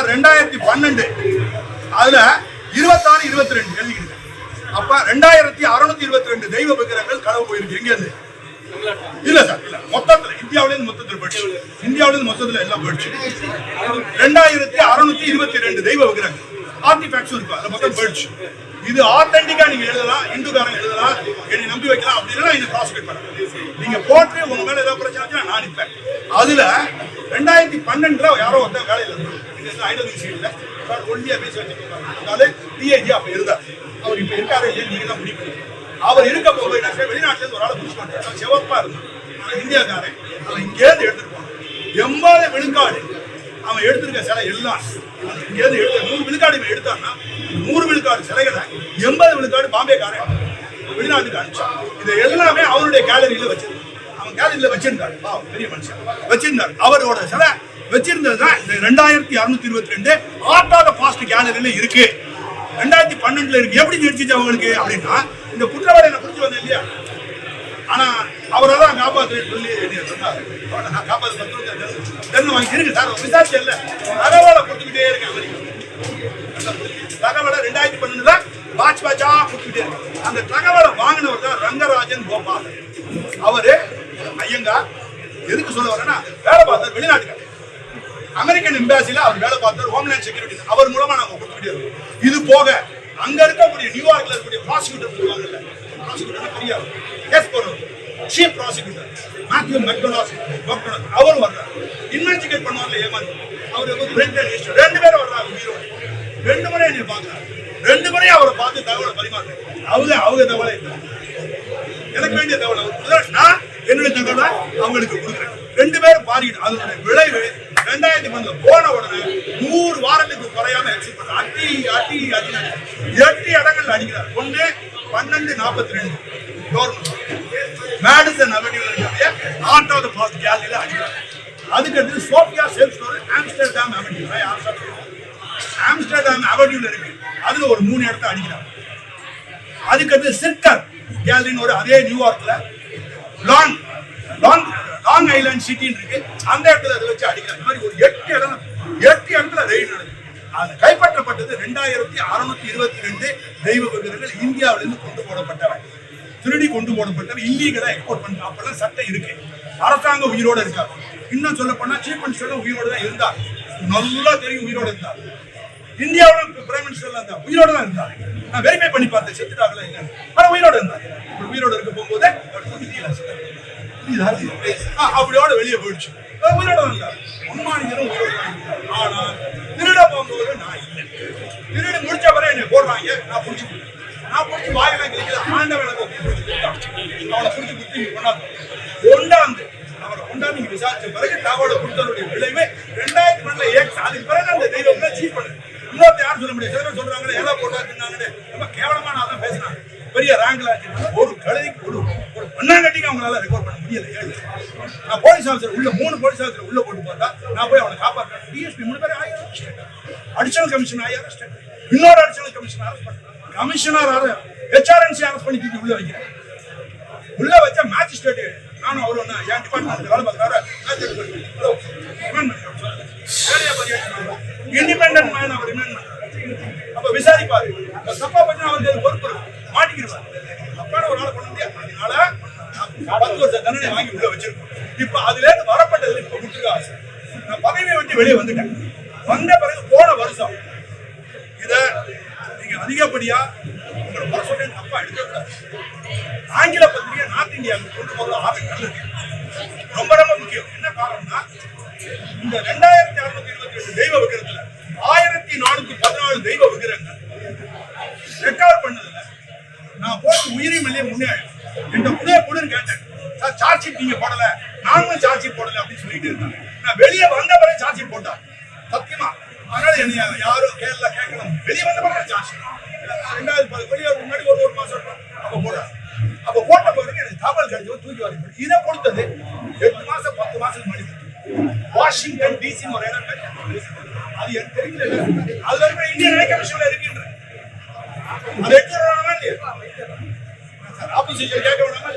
Sir ரெண்டாயிரத்தி பன்னெண்டு. அதுல இருபத்தாறு இருபத்தி ரெண்டு எழுதிக்கிட்டு அப்ப ரெண்டாயிரத்தி அறுநூத்தி இருபத்தி ரெண்டு தெய்வ விக்கிரங்கள் களவு போயிருக்கு எங்க இருந்து? இல்ல சார் இல்ல. மொத்தத்துல இந்தியாவில இருந்து மொத்தத்துல போயிடுச்சு. இந்தியாவில இருந்து மொத்தத்துல எல்லாம் போயிடுச்சு. ரெண்டாயிரத்தி அறுநூத்தி இருபத்தி ரெண்டு தெய்வ விக்கிரங்கள் ஆர்டிஃபேக்ட்ஸும் இருக்கு அதுல மொத்தம் போயிடுச்சு. இது ஆத்தென்டிக்கா நீங்க எழுதலாம் இந்துக்காரங்க எழுதலாம் என்னை நம்பி வைக்கலாம் அப்படின்னா இல்லைன்னா இதை ப்ராசிக்யூட் பண்ணலாம். நீங்க போட்டு உங்க மேல ஏதாவது பிரச்சனை நான் நிற்பேன் அதுல ரெண்டாயிரத்தி பன்னெண்டுல யாரோ ஒருத்தன் வேலையில இருந்தார் ஐநூறு விஷயம் இல்ல. சார் ஒல்லியா பேசி அதனால டிஏஜி அப்ப இருந்தார். அவர் இப்ப இருக்காரு இல்லையா நீங்க தான் முடிவு அவர் இருக்க போது என்ன செய்ய வெளிநாட்டுல இருந்து ஒரு ஆளை பிடிச்சு மாட்டேன் அவன் இருந்தான் அவன் இந்தியாக்காரன் அவன் இங்கேருந்து எடுத்துட்டு போனான். எண்பது விழுக்காடு. அவன் எடுத்திருக்க சிலை எல்லாம். அவன் இங்கேருந்து எடுத்த நூறு விழுக்காடு இவன் எடுத்தான்னா நூறு விழுக்காடு சிலைகளை எண்பது விழுக்காடு பாம்பேக்காரன் வெளிநாட்டுக்கு அனுப்பிச்சான். இதை எல்லாமே அவருடைய கேலரியில வச்சிருந்தான் அவன் கேலரியில வச்சிருந்தாரு பெரிய மனுஷன். வச்சிருந்தாரு. அவரோட சிலை வச்சிருந்தது தான். இந்த ரெண்டாயிரத்தி அறுநூத்தி இருபத்தி ரெண்டு ஆர்ட் ஆஃப் பாஸ்ட் கேலரியில இருக்கு. ரெண்டாயிரத்தி பன்னெண்டுல இருக்கு. எப்படி தெரிஞ்சிச்சு அவங்களுக்கு அப்படின்னா இந்த குற்றவாளியை நான் பிடிச்சி வந்தேன் இல்லையா? ஆனா அவரை தான் காப்பாத்துறேன்னு சொல்லி சொன்னாரு. அவரை நான் காப்பாத்து பத்து வாங்கி இருக்கு சார் விசாரிச்சு இல்ல. தகவலை கொடுத்துக்கிட்டே இருக்கேன் அவருக்கு தகவலை ரெண்டாயிரத்தி பன்னெண்டுல பாஜ் பாஜா கொடுத்துக்கிட்டே இருக்கேன் அந்த தகவலை வாங்கினவர் தான் ரங்கராஜன் கோபால் அவரு ஐயங்கா எதுக்கு சொல்ல வரேன்னா வேலை பார்த்தார் வெளிநாட்டுக்காரர். அமெரிக்கன் எம்பாசில அவர் வேலை பார்த்தார் ஹோம்லேண்ட் செக்யூரிட்டி அவர் மூலமா நாங்க கொடுத்துட்டே இருக்கோம். இது போக அங்க இருக்கக்கூடிய நியூயார்க்ல இருக்கக்கூடிய ப்ராசிக்யூட்டர் சொல்லுவாங்கல்ல ப்ராசிக்யூட்டர் பெரிய கேஸ் போடுறவர். சீஃப் ப்ராசிக்யூட்டர் மேத்யூ மெக்டோனாஸ் டாக்டர் அவர் வர்றார். இன்வெஸ்டிகேட் பண்ணுவார்ல ஏமாந்து. அவர் வந்து ரெண்டு பேரும் வர்றாங்க ஹீரோ ரெண்டு முறை என்னை பார்க்கறாரு. ரெண்டு முறையும் அவரை பார்த்து தகவலை பரிமாறுறேன் அவங்க அவங்க தகவலை எனக்கு வேண்டிய தகவல் அவர் நான் என்னுடைய தகவலை அவங்களுக்கு கொடுக்குறேன். ரெண்டு பேரும் பாருங்க அதனுடைய விளைவு ரெண்டாயிரத்தி பத்துல போன உடனே நூறு வாரத்துக்கு குறையாம எக்ஸிட் பண்ண அட்டி அட்டி அடி. எட்டு இடங்கள்ல அடிக்கிறார். ஒண்ணு பன்னெண்டு நாற்பத்தி ரெண்டு கவர்மெண்ட் மேடிசன் அவென்யூல இருக்கக்கூடிய ஆர்ட் ஆஃப் த பாஸ்ட் கேலரியில அடிக்கிறார் அதுக்கடுத்து Sofia sales store Amsterdam avenue Amsterdam அவென்யூல இருக்கு. அதுல ஒரு மூணு இடத்த அடிக்கிறார். அதுக்கடுத்து சிர்கர் கேலரின்னு ஒரு அதே நியூயார்க்ல லாங் லாங் லாங் ஐலாண்ட் சிட்டின்னு இருக்கு. அந்த இடத்துல அதை வச்சு அடிக்கிறாங்க இந்த மாதிரி ஒரு எட்டு இடம் எட்டு இடத்துல ரெய்டு நடந்தது அது கைப்பற்றப்பட்டது ரெண்டாயிரத்தி அறுநூத்தி இருபத்தி ரெண்டு தெய்வ விக்கிரகங்கள் இந்தியாவிலிருந்து கொண்டு போடப்பட்டவை. திருடி கொண்டு போடப்பட்டவை. இல்லீகலா எக்ஸ்போர்ட் பண்ண அப்பெல்லாம் சட்டம் இருக்கு. அரசாங்கம் உயிரோட இருக்காங்க இன்னும் சொல்ல போனா சீஃப் மினிஸ்டரும் உயிரோடு தான் இருந்தார். நல்லா தெரியும் உயிரோட இருந்தார். இந்தியாவிலும் பிரைம் மினிஸ்டர்ல இருந்தார். உயிரோடு தான் இருந்தார். நான் வெரிஃபை பண்ணி பார்த்தேன். செத்துட்டாங்களா இல்லைன்னு ஆனா உயிரோட இருந்தார். உயிரோடு உயிரோட இருக்க போகும்போது அவர் அப்படியோட வெளியே போயிடுச்சு. அவர் உயிரோட தான் இருந்தார் உயிரோட ஆனா திருட போகும்போது நான் இல்லை. திருடு முடிச்ச பிறகு என்னை போடுறாங்க. நான் புடிச்சு நான் புடிச்சு வாயெல்லாம் கிடைக்கல ஆண்டவன் எனக்கு ஒரு புடிச்சு அவனை கொண்டாந்து கொண்டாந்து அவரை கொண்டாந்து நீங்க விசாரிச்ச பிறகு தகவலை கொடுத்தவருடைய விளைவு ரெண்டாயிரத்தி பன்னெண்டுல ஏக்ஸ். அதுக்கு பிறகு அந்த தெய்வம் சீஃப் பண்ணு? இன்னொருத்த யாரும் சொல்ல முடியாது சிலர் பேர் சொல்றாங்க போட்டா தின்னாங்கன்னு. ரொம்ப கேவலமா நான் தான் பேசினாங்க பெரிய ரேங்க்ல ஒரு கழுதிக்கு ஒரு ஒரு மண்ணாங்கட்டிக்கு அவங்களால ரெக்கார்ட் பண்ண முடியல நான் போலீஸ் ஆஃபீஸர் உள்ள மூணு போலீஸ் ஆஃபீஸர் உள்ள போட்டு பார்த்தா நான் போய் அவனை காப்பாற்றேன் டிஎஸ்பி மூணு பேர் ஆயிரம் அடிஷனல் கமிஷன் ஆயிரம் arrested. இன்னொரு அடிஷனல் கமிஷன் அரெஸ்ட் பண்ணுறேன் commissioner H R N C arrest பண்ணி தூக்கி உள்ள வைக்கிறேன். உள்ள வச்ச மேஜிஸ்ட்ரேட் நானும் அவரும் ஒண்ணா, என் டிபார்ட்மெண்ட் வேலை பார்க்குறாரு இண்டிபெண்டன்ட் மேன் அவர் ரிமைண்ட் அப்ப விசாரிப்பாரு. தப்பா பண்ணி அவருக்கு பொறுப்பு இருக்கும். மாட்டிக்கிடுவார் தண்டனை வாங்கி உள்ள வச்சிருக்கோம். இப்ப அதுல இருந்து வரப்பட்டது இப்ப கொடுத்துருக்க ஆசை நான் பதவியை விட்டு வெளியே வந்துட்டேன். வந்த பிறகு போன வருஷம் இத நீங்க அதிகப்படியா உங்களை வர சொல்லி தப்பா எடுக்கக்கூடாது ஆங்கில பத்திரிகை நார்த் இந்தியாவுக்கு கொண்டு போறது ஆறு நல்லது ரொம்ப ரொம்ப முக்கியம். என்ன காரணம்னா இந்த ரெண்டாயிரத்தி அறுநூத்தி இருபத்தி ரெண்டு தெய்வ விக்கிரத்துல ஆயிரத்தி நானூத்தி பதினாலு தெய்வ விக்கிரங்கள் ரெக்கார்ட் பண்ணதுல நான் போட்டு உயிரி மல்லிய முன்னே என்ற புதிய புடுன்னு கேட்டேன். சார் சார்ஜ் ஷீட் நீங்க போடல. நானும் சார்ஜ் ஷீட் போடல அப்படின்னு சொல்லிட்டு இருந்தாங்க. நான் வெளியே வந்த பிறகு சார்ஜ் ஷீட் சத்தியமா. அதனால என்னைய யாரும் கேட்கல கேட்கணும் வெளியே வந்த பிறகு சார்ஜ் ரெண்டாவது வெளியே முன்னாடி ஒரு ஒரு மாசம் இருக்கும். அப்ப போடுறேன் அப்ப போட்ட பிறகு எனக்கு தகவல் கிடைச்சது தூக்கி வர இதை கொடுத்தது எட்டு மாசம் பத்து மாசம் மணி வாஷிங்டன் டிசி ஒரு இடம் அது எனக்கு தெரியல. அதுல இருக்கிற இந்தியன் ஹை கமிஷன்ல இருக்கின்ற அது எடுத்து வரணுமா இல்லையா? ஆப்போசிஷன் கேட்க வேணாமா?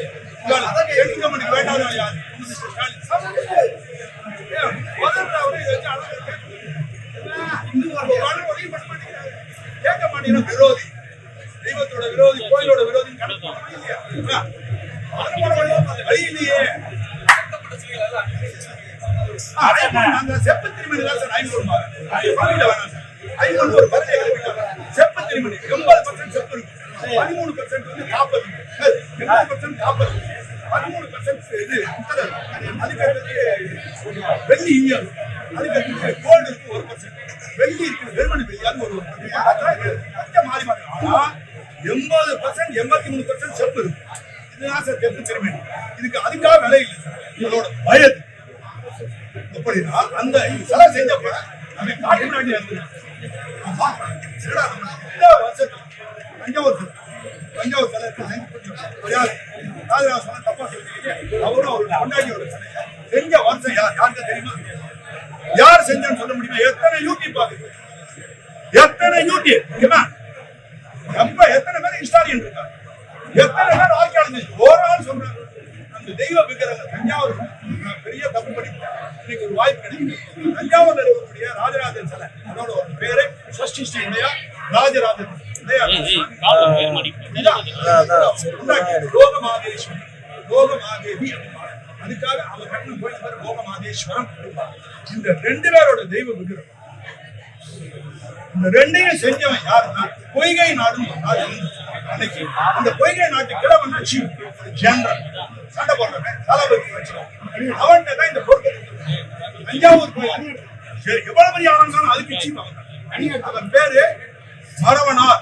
இந்த பண்ணீங்கன்னா விரோதி தெய்வத்தோட விரோதி கோயிலோட விரோதி கணக்கு வழி இல்லையா அது இல்லையே ஆ, நாங்க செப்பு திருமணி தான் சார் ஐநூறு பாரு. ஒரு பத்து எழுதிட்டாங்க. திருமணி எண்பது பர்சன்ட் செப்பு இருக்கு பதிமூணு பர்சன்ட் வந்து காப்பது எண்பது பர்சன்ட் காப்பது இது பித்தளை இருக்கு. அதுக்கு அடுத்தது வெள்ளி ஈயம் அதுக்கு கோல்டு இருக்கு ஒரு பர்சன்ட் வெள்ளி இருக்கு வெறுமணி வெள்ளி ஒரு percent. மாறி மாறி ஆனா எண்பது பர்சன்ட் எண்பத்தி மூணு பர்சன்ட் செப்பு இருக்கு இதுதான் சார் செப்பு திருமணி இதுக்கு அதுக்காக விலை இல்லை சார் உங்களோட வயது அப்படின்னா அந்த சிலை செஞ்சப்ப அவன் காட்டு முன்னாடி வந்து சிலடா நம்ம இந்த வருஷத்துல தஞ்சாவூர் சிலை தஞ்சாவூர் சிலை ராஜராஜ தப்பா சொல்லிருக்கீங்க. அவரும் அவரோட கொண்டாடியோட சிலை செஞ்ச வருஷம் யார் யாருக்கு தெரியுமா யார் செஞ்சான்னு சொல்ல முடியுமா எத்தனை யூடியூப் பாக்குது எத்தனை யூடியூப் ரொம்ப எத்தனை பேர் இன்ஸ்டாலியன் இருக்காங்க எத்தனை பேர் ஆர்கியாலஜிஸ்ட் ஒரு ஆள் சொல்றாங்க அந்த தெய்வ விக்கிரகம் தஞ்சாவூர் பெரிய தப்பு படிப்பேன் இன்னைக்கு ஒரு வாய்ப்பு கிடைக்குது தஞ்சாவூர்ல இருக்கக்கூடிய ராஜராஜன் சிலை அதோட ஒரு பேரு சஷ்டி ஸ்ரீ ராஜராஜன் லோகமாதேவி அதுக்காக அவ கண்ணு கோயில் பேர் லோகமாதேஸ்வரம் இந்த ரெண்டு பேரோட தெய்வ இந்த ரெண்டையும் செஞ்சவன் யாருன்னா பொய்கை நாடும் அன்னைக்கு அந்த பொய்கை நாட்டு கிழவன் சீஃப் ஜெனரல் சண்டை போடுறவன் தளபதி வச்சுக்கோ அவன்கிட்ட தான் இந்த பொருள் தஞ்சாவூர் கோயில் சரி, எவ்வளவு பெரிய ஆளா அதுக்கு சீஃப் அவன் அவன் பேரு மரவனார்